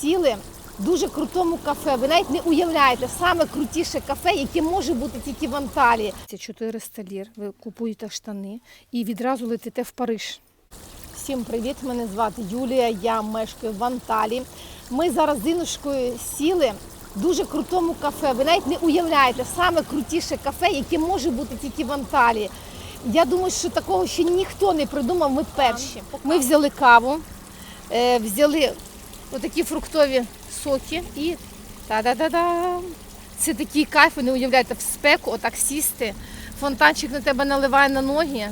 сіли в дуже крутому кафе. Ви навіть не уявляєте, саме крутіше кафе, яке може бути тільки в Анталії. Це 400 лір. Ви купуєте штани і відразу летите в Париж. Всім привіт! Мене звати Юлія. Я мешкаю в Анталії. Ми зараз з Інушкою сіли в дуже крутому кафе. Ви навіть не уявляєте, саме крутіше кафе, яке може бути тільки в Анталії. Я думаю, що такого ще ніхто не придумав. Ми перші. Ми взяли каву, е, взяли отакі фруктові соки і та-да-да-да. Це такий кайф, ви не уявляєте, в спеку отак сісти. Фонтанчик на тебе наливає на ноги.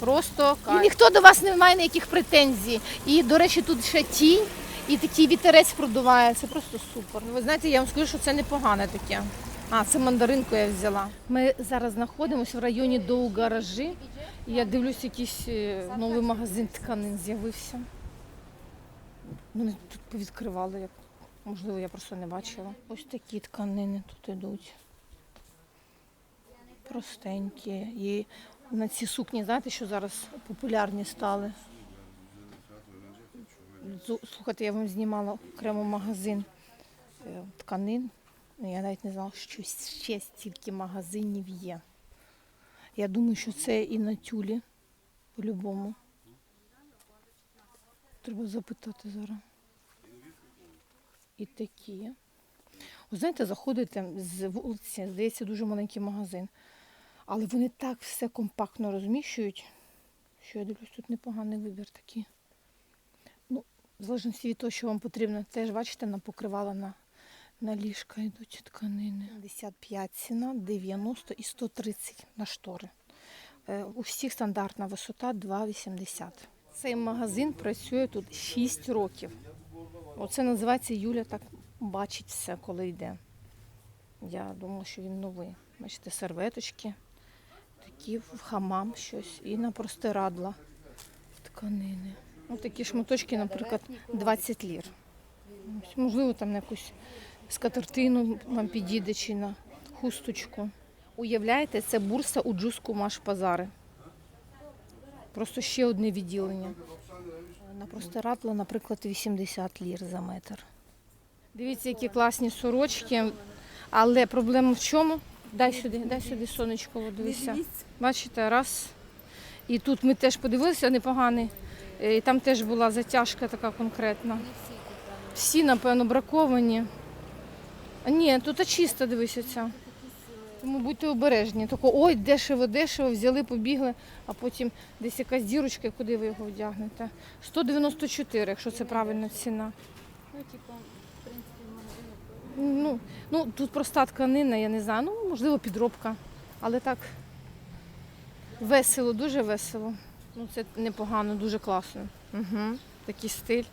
Просто кайф. І ніхто до вас не має ніяких претензій. І, до речі, тут ще тінь і такий вітерець продуває. Це просто супер. Ну, Ви знаєте, я вам скажу, що це непогане таке. А, це мандаринку я взяла. Ми зараз знаходимося в районі Доу гаражі. І Я дивлюсь, якийсь е, новий магазин тканин з'явився. Мене тут повідкривали, як можливо, я просто не бачила. Ось такі тканини тут ідуть. Простенькі. І на ці сукні, знаєте, що зараз популярні стали. Слухайте, я вам знімала окремо магазин е, тканин. Ну, Я навіть не знала, що ще стільки магазинів є. Я думаю, що це і на тюлі по-любому. Треба запитати зараз. І такі. Ви знаєте, заходите з вулиці, здається, дуже маленький магазин. Але вони так все компактно розміщують, що я дивлюсь, тут непоганий вибір такий. Ну, в залежності від того, що вам потрібно, теж бачите, на покривала на, на ліжка йдуть тканини. 55 ціна, 90 і 130 на штори. Е, У всіх стандартна висота 2,80. Цей магазин працює тут 6 років. Оце називається Юля так бачить все, коли йде. Я думала, що він новий. Бачите, серветочки, такі в хамам щось і на простирадла тканини. Ось такі шматочки, наприклад, 20 лір. Можливо, там на якусь скатертину вам підійде чи на хусточку. Уявляєте, це бурса у джуску маш базари. Просто ще одне відділення. На простирадла, наприклад, 80 лір за метр. Дивіться, які класні сорочки. Але проблема в чому? Дай сюди, дай сюди сонечко, дивися. Бачите, раз. І тут ми теж подивилися непоганий. Е, І там теж була затяжка така конкретна. Всі, напевно, браковані. Ні, тут чисто дивися ця. Тому будьте обережні. Тако, ой, дешево, дешево, взяли, побігли, а потім десь якась дірочка, куди ви його вдягнете. 194, якщо це правильна ціна. Ну, типа, в принципі, в Ну, ну тут проста тканина, я не знаю, ну можливо підробка. Але так весело, дуже весело. Ну це непогано, дуже класно. Угу. Такий стиль.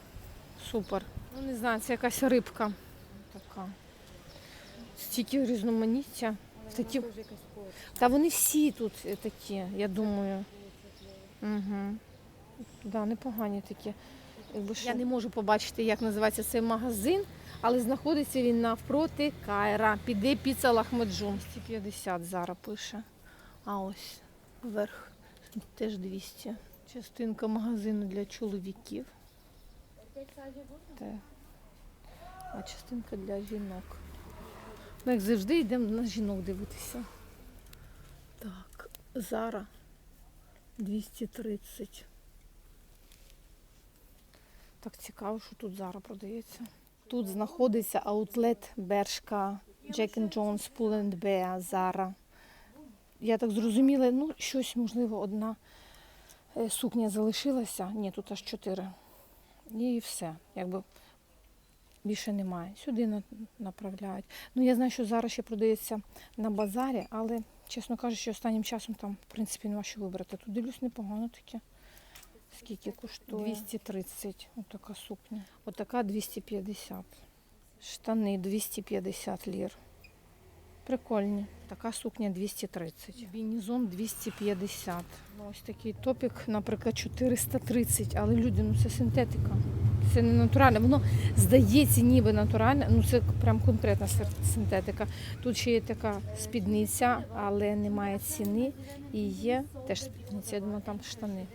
Супер. Ну не знаю, це якась рибка. Така. Стільки різноманіття. Такі... Та вони всі тут е, такі, я думаю. Угу. Да, непогані такі. Якби Я не можу побачити, як називається цей магазин, але знаходиться він навпроти Кайра. Піде піца Лахмеджум. 150 зараз пише. А ось вверх теж 200. Частинка магазину для чоловіків. Те. А частинка для жінок. Ми, як завжди, йдемо на жінок дивитися. Так, Зара 230. Так цікаво, що тут Зара продається. Тут знаходиться аутлет Бершка, Jack Jones, Pull Bear, Зара. Я так зрозуміла, ну, щось, можливо, одна е, сукня залишилася. Ні, тут аж чотири. І все. Якби більше немає. Сюди направляють. Ну, я знаю, що зараз ще продається на базарі, але, чесно кажучи, останнім часом там, в принципі, нема що вибрати. Тут дивлюсь непогано таке. Скільки коштує? 230. Отака сукня. Отака 250. Штани 250 лір. Прикольні. Така сукня 230. Бінізон 250. Ну, ось такий топік, наприклад, 430. Але люди, ну це синтетика. Це не натуральне. Воно здається ніби натуральне, ну це прям конкретна синтетика. Тут ще є така спідниця, але немає ціни. І є теж спідниця, я думаю, там штани.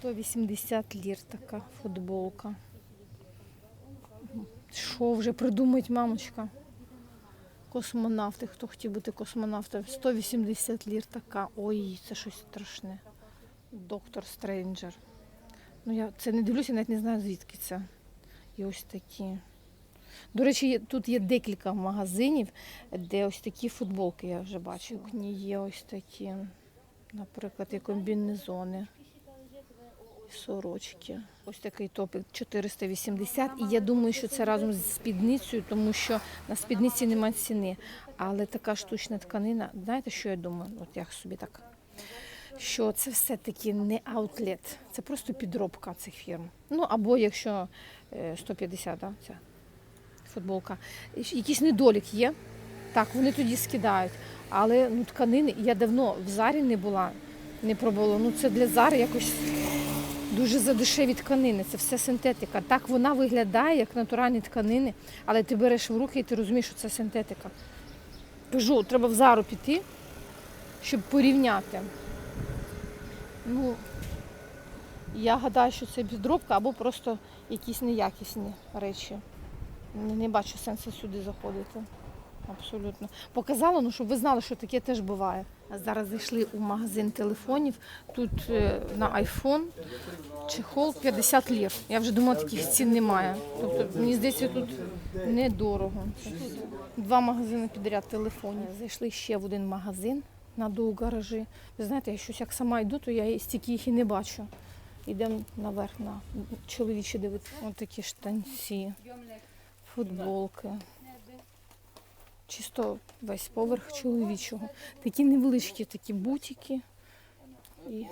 180 лір така футболка. Що вже придумать, мамочка? Космонавти, хто хотів бути космонавтом? 180 лір така. Ой, це щось страшне. Доктор Стрейнджер. Ну я це не дивлюся, навіть не знаю звідки це. І ось такі. До речі, тут є декілька магазинів, де ось такі футболки я вже бачу. Кні є ось такі, наприклад, і комбінезони, і сорочки. Ось такий топик 480. І я думаю, що це разом з спідницею, тому що на спідниці немає ціни. Але така штучна тканина, знаєте, що я думаю? От я собі так. Що це все-таки не аутлет, це просто підробка цих фірм. Ну або якщо е, 150, да, ця футболка. Якийсь недолік є. Так, вони тоді скидають. Але ну, тканини, я давно в зарі не була, не пробувала. Ну це для зари якось дуже задешеві тканини. Це все синтетика. Так вона виглядає як натуральні тканини, але ти береш в руки і ти розумієш, що це синтетика. Кажу, треба в зару піти, щоб порівняти. Ну, я гадаю, що це підробка або просто якісь неякісні речі. Не, бачу сенсу сюди заходити. Абсолютно. Показала, ну щоб ви знали, що таке теж буває. Зараз зайшли у магазин телефонів. Тут е, на iPhone чехол 50 лір. Я вже думала, таких цін немає. Тобто, мені здається, тут недорого. Два магазини підряд телефонів. Зайшли ще в один магазин на доу гаражі. Ви знаєте, я щось як сама йду, то я стільки їх і не бачу. Йдемо наверх на чоловічі дивитися. Ось такі штанці, футболки. Чисто весь поверх чоловічого. Такі невеличкі такі бутики. І...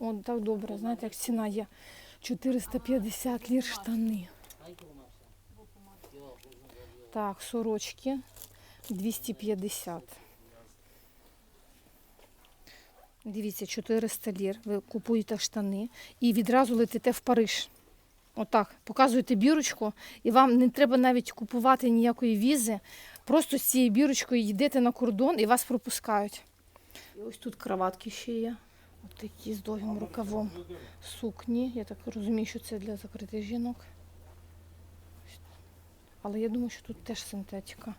О, так добре, знаєте, як ціна є. 450 лір штани. Так, сорочки 250. Дивіться, 400 лір. Ви купуєте штани і відразу летите в Париж. Отак, показуєте бірочку, і вам не треба навіть купувати ніякої візи. Просто з цією бірочкою йдете на кордон і вас пропускають. І ось тут кроватки ще є. Ось такі з довгим рукавом сукні. Я так розумію, що це для закритих жінок. Але я думаю, що тут теж синтетика.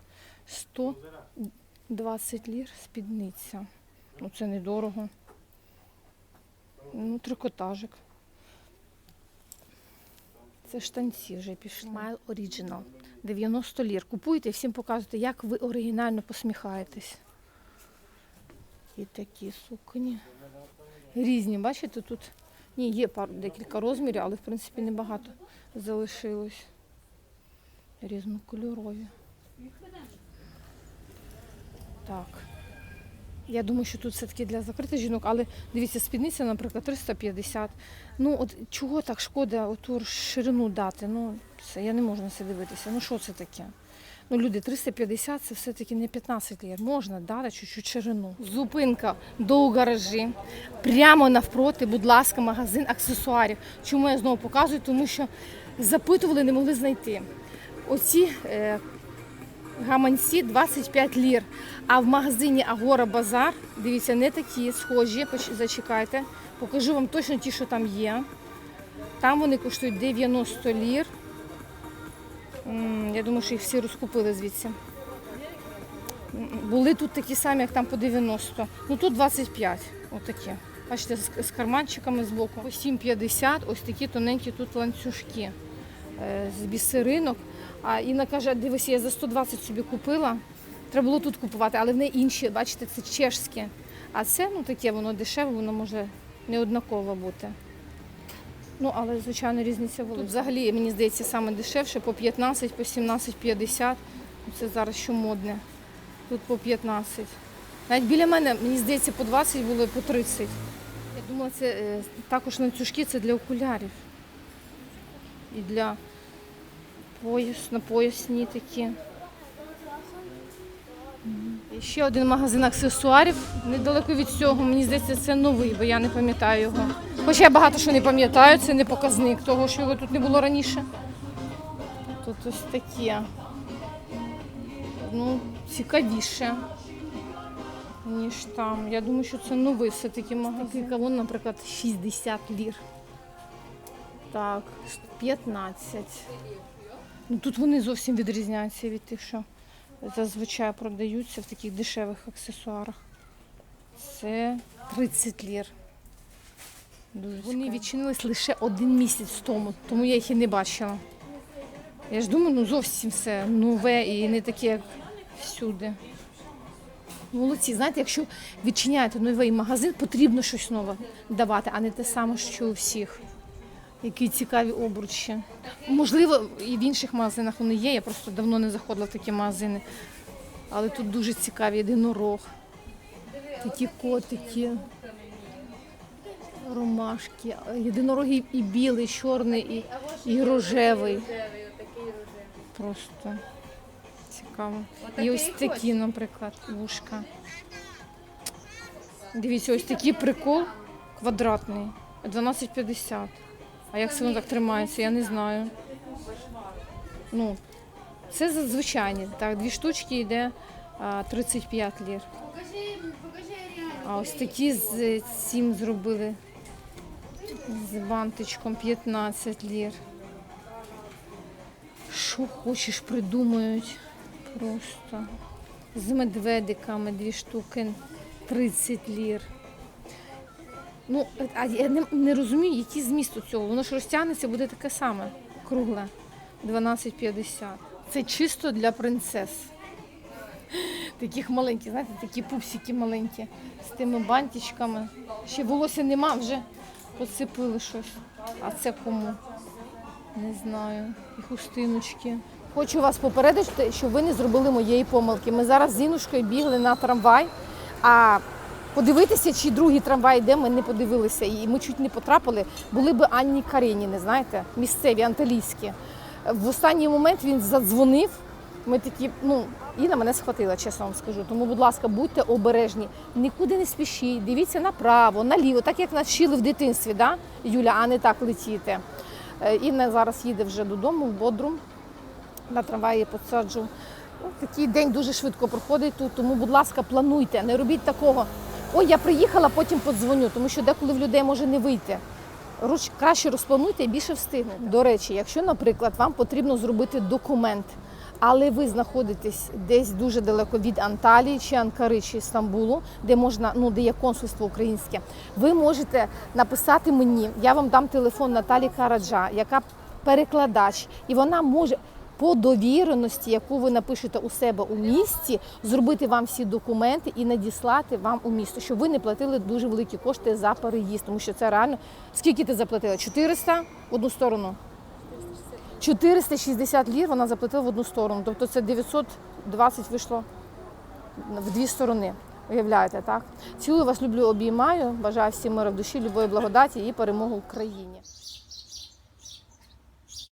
120 лір спідниця. Ну це недорого. Ну, трикотажик. Це штанці вже пішли. Smile Original. 90 лір. Купуйте і всім показуйте, як ви оригінально посміхаєтесь. І такі сукні. Різні, бачите, тут ні, є пару декілька розмірів, але в принципі небагато залишилось. Різнокольорові. Так. Я думаю, що тут все-таки для закритих жінок, але дивіться, спідниця, наприклад, 350. Ну, от чого так шкода оту ширину дати? Ну, це я не можу на це дивитися. Ну, що це таке? Ну, люди, 350 це все-таки не 15 лір. Можна дати чуть-чуть ширину. Зупинка до гаражі. Прямо навпроти, будь ласка, магазин аксесуарів. Чому я знову показую? Тому що запитували, не могли знайти. Оці е, гаманці 25 лір. А в магазині Агора Базар, дивіться, не такі схожі. Зачекайте. Покажу вам точно ті, що там є. Там вони коштують 90 лір. Я думаю, що їх всі розкупили звідси. Були тут такі самі, як там по 90. Ну тут 25. Отакі. Бачите, з, карманчиками з боку. По 7,50 ось такі тоненькі тут ланцюжки е, з бісеринок. А Інна каже, дивись, я за 120 собі купила. Треба було тут купувати, але в неї інші, бачите, це чешське. А це ну таке, воно дешеве, воно може не однаково бути. Ну, але звичайно різниця була. Тут взагалі, мені здається, саме дешевше по 15, по 17,50. Ну, Це зараз що модне. Тут по 15. Навіть біля мене, мені здається, по 20 було і по 30. Я думала, це е, також ланцюжки це для окулярів. І для пояс, на поясні такі. І ще один магазин аксесуарів недалеко від цього. Мені здається, це новий, бо я не пам'ятаю його. Хоча я багато що не пам'ятаю, це не показник того, що його тут не було раніше. Тут ось таке. Ну, цікавіше, ніж там. Я думаю, що це новий все-таки магазин. Кавун, наприклад, 60 лір. Так, 15. Ну тут вони зовсім відрізняються від тих, що зазвичай продаються в таких дешевих аксесуарах. Це 30 лір. Дуже вони відчинились лише один місяць тому, тому я їх і не бачила. Я ж думаю, ну зовсім все нове і не таке, як всюди. Молодці, знаєте, якщо відчиняєте новий магазин, потрібно щось нове давати, а не те саме, що у всіх. Які цікаві обручі. Можливо, і в інших магазинах вони є. Я просто давно не заходила в такі магазини. Але тут дуже цікаві єдинорог. Такі котики, ромашки. Єдинороги і білий, і чорний, і, і рожевий. Просто цікаво. І ось такі, наприклад, вушка. Дивіться, ось такий прикол квадратний. 12,50. А як воно так тримається, я не знаю. Ну, це зазвичайні. Так, дві штучки йде 35 лір. А ось такі з цим зробили. З бантичком 15 лір. Що хочеш, придумають. Просто. З медведиками дві штуки 30 лір. Ну, а я не, не розумію, який зміст у цього. Воно ж розтягнеться, буде таке саме. Кругле. 12,50. Це чисто для принцес. Таких маленьких, знаєте, такі пупсики маленькі. З тими бантичками. Ще волосся нема, вже поцепили щось. А це кому? Не знаю. І хустиночки. Хочу вас попередити, щоб ви не зробили моєї помилки. Ми зараз з Інушкою бігли на трамвай, а подивитися, чи другий трамвай йде, ми не подивилися. І ми чуть не потрапили. Були б Анні Кареніни, знаєте, місцеві, анталійські. В останній момент він задзвонив. Ми такі, ну, Інна мене схватила, чесно вам скажу. Тому, будь ласка, будьте обережні, нікуди не спішіть, дивіться направо, наліво, так як нас вчили в дитинстві, да, Юля, а не так летіти. Е, Інна зараз їде вже додому в Бодрум. На трамваї посаджу. Ну, Такий день дуже швидко проходить тут, тому, будь ласка, плануйте, не робіть такого. Ой, я приїхала, потім подзвоню, тому що деколи в людей може не вийти. Руч краще розплануйте і більше встигнете. До речі, якщо, наприклад, вам потрібно зробити документ, але ви знаходитесь десь дуже далеко від Анталії чи Анкари чи Стамбулу, де можна, ну де є консульство українське, ви можете написати мені. Я вам дам телефон Наталі Караджа, яка перекладач, і вона може. По довіреності, яку ви напишете у себе у місті, зробити вам всі документи і надіслати вам у місто, щоб ви не платили дуже великі кошти за переїзд, тому що це реально. Скільки ти заплатила? 400 в одну сторону. 460 лір вона заплатила в одну сторону. Тобто це 920 вийшло в дві сторони. Уявляєте, так? Цілую вас, люблю, обіймаю. Бажаю всім миру в душі, любої благодаті і перемоги Україні.